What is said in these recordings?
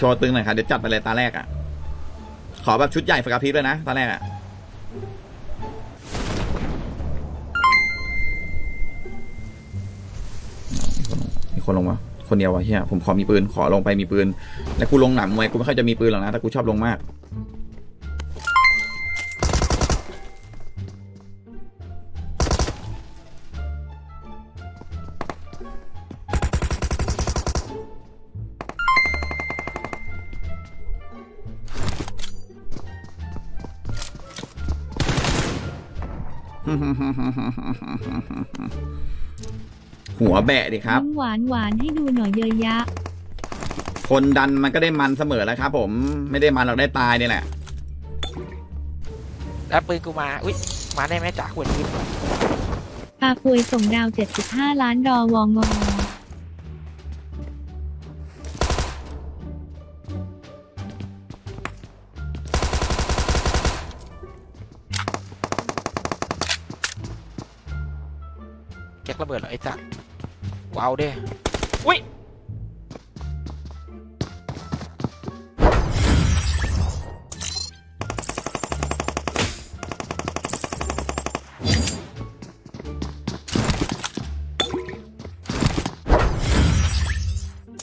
โชว์ตึงหน่อยครับเดี๋ยวจัดไปเลยตาแรกอะ ขอแบบชุดใหญ่ไฟกระพริบเลยนะตาแรกอะมีคนลงมาคนเดียววะเฮียผมขอมีปืนขอลงไปมีปืน แล้วกูลงหนังมวยกูไม่ค่อยจะมีปืนหรอกนะแต่กูชอบลงมาก หัวแบะดิครับยิ้มหวานหวานๆให้ดูหน่อยเยอะยะ คนดันมันก็ได้มันเสมอแล้วครับผมไม่ได้มันเราได้ตายนี่แหละแล้วปืนกูมา อุ้ยมาได้ไหมจ่าขวดปืนปาป่วยส่งดาว 75 ล้านดอวองอ ระเบิดเหรอไอ้จ่าว้าวเด้อุ้ย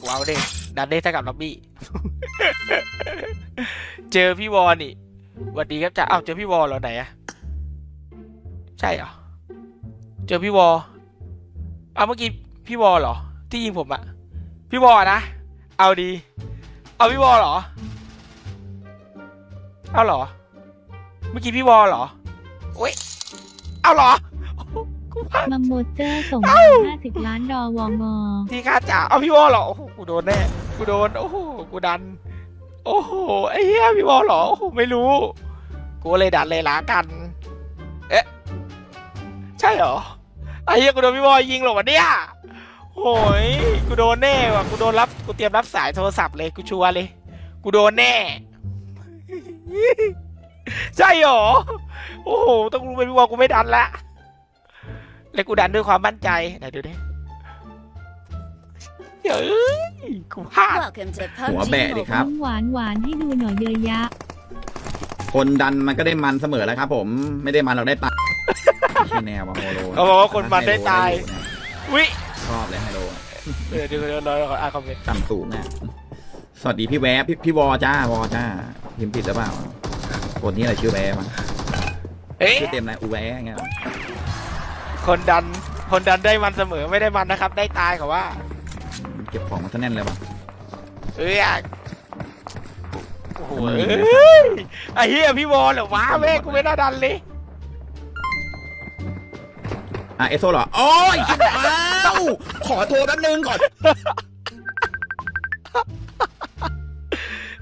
ว้าวเด้ดันเด้เท่ากับล็อบบี้ เจอพี่วอนี่สวัสดีครับจ่าเอ้าเจอพี่วอเหรอไหนอะใช่เหรอ เจอพี่วอ เอาเมื่อกี้พี่วอเหรอ ที่ยิงผมอะพี่วอนะ เอาดี เอาพี่วอเหรอ เอาเหรอ เมื่อกี้พี่วอเหรอโอ้ยเอาเหรอกูพลาดมัมโมเจอร์ส่งดาว50ล้านดอวองอที่คาดจ่าเอาพี่วอเหรอโอ้โหกูโดนแน่กูโดนโอ้โหกูดัน โอ้โหไอ้เหี้ยพี่วอเหรอโอ้โหไม่รู้ กูเลยดันเลยละกัน เอ๊ะใช่เหรอ ไอ้เหี้ยกูโดนพี่วอยิงเหรอวะเนี่ยโอ้ยกูโดนแน่ว่ะกูโดนรับกูเตรียมรับสายโทรศัพท์เลยกูชัวร์เลยกูโดนแน่ ใช่เหรอโอ้โหต้องรู้เป็นพี่วอกูไม่ดันละแล้วกูดันด้วยความมั่นใจไหนดูดิเฮ้ยกูพลาด Welcome to หัว PUBG แบะดิครับยิ้มหวานหวานๆให้ดูหน่อยเยอะยะ คนดันมันก็ได้มันเสมอแล้วครับผมไม่ได้มันเราได้ตาย ไม่ใช่แนวว่าโฮโลเขาบอกว่าคนมันได้ตาย วิชอบเลยไฮโลอะเดี๋ยวเดี๋ยวเดี๋ยวรอรออ่านคอมเมนต์ต่ำสูงนะสวัสดีพี่แวะพี่พี่วอจ้าวอจ้าพิมพ์ผิดหรือเปล่าคนนี้อะไรชื่อแวะมั้งเอ๊ะชื่อเต็มอะไรอูแวะเงี้ยคนดันคนดันได้มันเสมอไม่ได้มันนะครับ ได้ตายเขาว่า เก็บของมาซะแน่นเลยว่ะเอ้ยโอ้โหมันมีเอ้ไหมยไอ้เหี้ยพี่วอลเหรอวะแม่งกูไม่น่าดันเลย อะเอสโซเหรอโอ้ยอ้าวขอโทรแป๊บนึงก่อน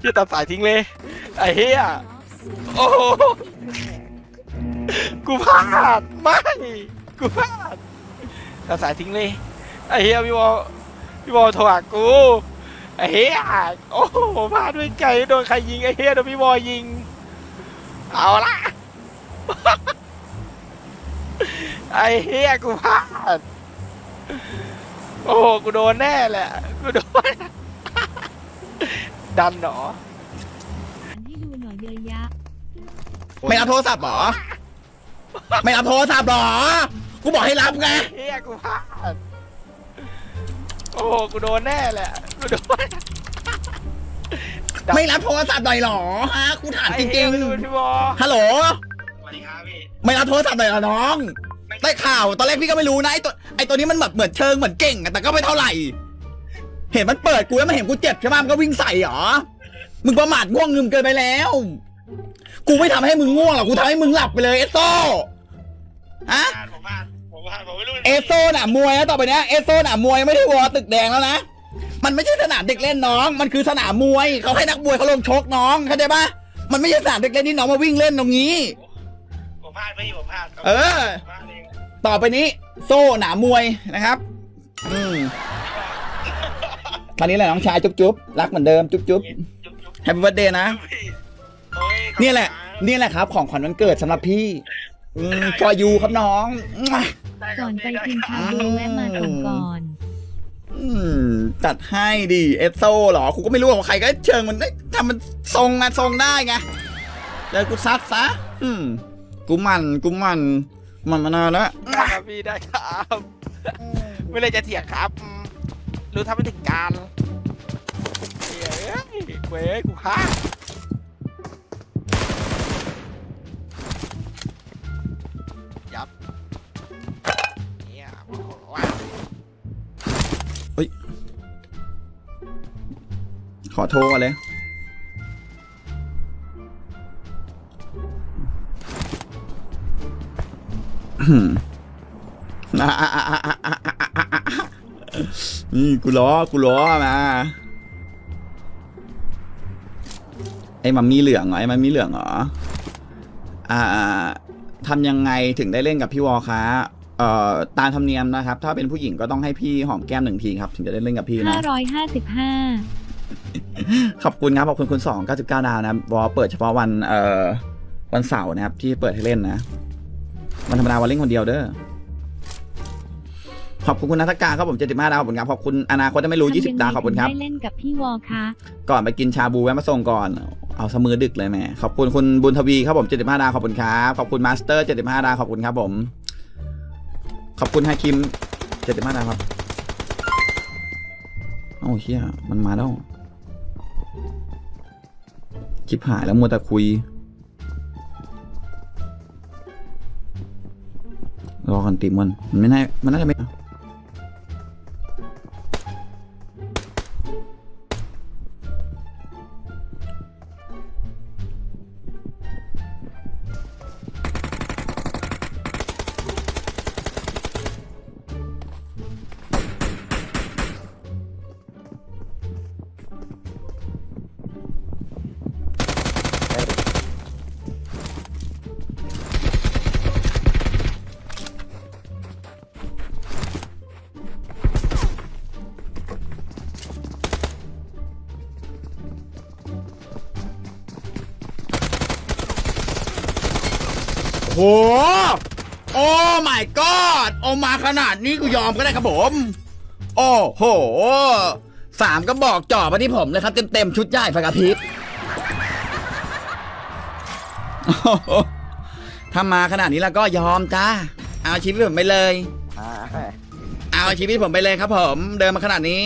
อย่าตัดสายทิ้งเลย ไอ้เหี้ย โอ้โหกูพลาด ไม่ กูพลาดตัดสายทิ้งเลย ไอ้เหี้ยพี่วอลพี่วอลโทรหากู ไอ้เหี้ย โอ้โหพลาดด้วยใจโดนใครยิงไอ้เหี้ยโดนพี่วอลยิง เอาละ ไอ้เหี้ยกูพลาด โอ้โหกูโดนแน่แหละ กูโดน ดันเหรอ ให้ดูหน่อยเยอะยะ ไม่รับโทรศัพท์เหรอ ไม่รับโทรศัพท์เหรอ กูบอกให้รับไง เฮียกูพลาด โอ้โหกูโดนแน่แหละ กูโดน ไม่รับโทรศัพท์หน่อยเหรอฮะกูถามจไอ้ริเหี้ยงไม่ดูพี่บอ ๆฮัลโหล สวัสดีครับพี่ ไม่รับโทรศัพท์หน่อยเหรอน้อง ได้ข่าว ตอนแรกพี่ก็ไม่รู้นะไอตัวไอตัวนี้มันแบบเหมือนเชิงเหมือนเก่งอะแต่ก็ไม่เท่าไหร่ เห็นมันเปิดกูแล้วมันเห็นกูเจ็บใช่ไหมมันก็วิ่งใส่เหรอ มึงประมาทง่วงงึมเกินไปแล้ว กูไม่ทำให้มึงง่วงหรอกกูทำให้มึงหลับไปเลยเอสโซฮะผมพลาดผมพลาดผมไม่รู้เอสโซน่ะมวยนะต่อไปเนี้ยเอสโซน่ะมวยไม่ได้วอตึกแดงแล้วนะ มันไม่ใช่สนามเด็กเล่นน้อง มันคือสนามมวยเขาให้นักมวยเขาลงชกน้องเข้าใจปะมันไม่ใช่สนามเด็กเล่นที่น้องมาวิ่งเล่นตรงนี้ ผมพลาดไปผมพลาดเออพลาดเอง ต่อไปนี้ โซ่หนามมวยนะครับอืมคราวนี้แหละน้องชายจุ๊บจุ๊บรักเหมือนเดิมจุ๊บจุ๊บจุ๊บจุ๊บแฮปปี้เบิร์ดเดย์นะพี่โอ้ยขอบคุณนี่แหละครับนี่แหละครับ ของขวัญวันเกิดสำหรับพี่อืมฟอยูครับน้องได้คก่รัอบนไปพี่ด้กินครับชาบูแวะมาก่อนก่อนออืมจัดให้ดิเอสโซเหรอกูก็ไม่รู้ว่าใครก็เชิงมันได้ทำมันทรงอะทรงได้ไงเดี๋ยวกูซัดซะอืมกูมันกูมัน มันมานานแล้วได้ครับพี่ได้ครับ ไม่เลยจะเถียงครับอืมรู้ทำไม่ถึงการเฮ้ยเว้ยกูฆ่ายับเนี่ยมันขอว่าขอโทรก่อนเลย นี่กูล้อกูล้อมาไอ้มัมมี่เหลืองเหรอไอ้มัมมี่เหลืองเหรออ่าทำยังไงถึงได้เล่นกับพี่วอลคะเอ่อตามธรรมเนียมนะครับ ถ้าเป็นผู้หญิงก็ต้องให้พี่หอมแก้มหนึ่งทีครับ ถึงจะได้เล่นกับพี่นะ555ขอบคุณครับขอบคุณคุณสองเก้าสิบเก้าดาวนะครับวอลเปิดเฉพาะวันเอ่อวันเสาร์นะครับ ที่เปิดให้เล่นนะ วันธรรมดาวันเล่นคนเดียวเด้อขอบคุณคุณนัทการครับผมเจ็ดสิบห้าดาวขอบคุณครับขอบคุณอนาคตจะไม่รู้ยี่สิบดาวขอบคุณครับทำยังไงถึงได้เล่นกับพี่วอคะก่อนไปกินชาบูแวะมาส่งก่อน เอาสมือดึกเลยแม่ขอบคุณคุณบุญทวีครับผมเจ็ดสิบห้าดาวขอบคุณครับขอบคุณมาสเตอร์เจ็ดสิบห้าดาวขอบคุณครับผม ขอบคุณฮาคิมเจ็ดสิบห้าดาวครับโอ้าเฮียมันมาแล้วชิบหายแล้วมัวแต่คุย รอกันติมัน โห โอ้ my god โอมาขนาดนี้กูยอมก็ได้ครับผม โอ้โห สามก็บอกจ่อมาที่ผมเลยครับ เต็มๆชุดใหญ่ไฟกระพริบโอ้โหถ้ามาขนาดนี้แล้วก็ยอมจ้า เอาชีวิตผมไปเลย เอาชีวิตผมไปเลยครับผม เดินมาขนาดนี้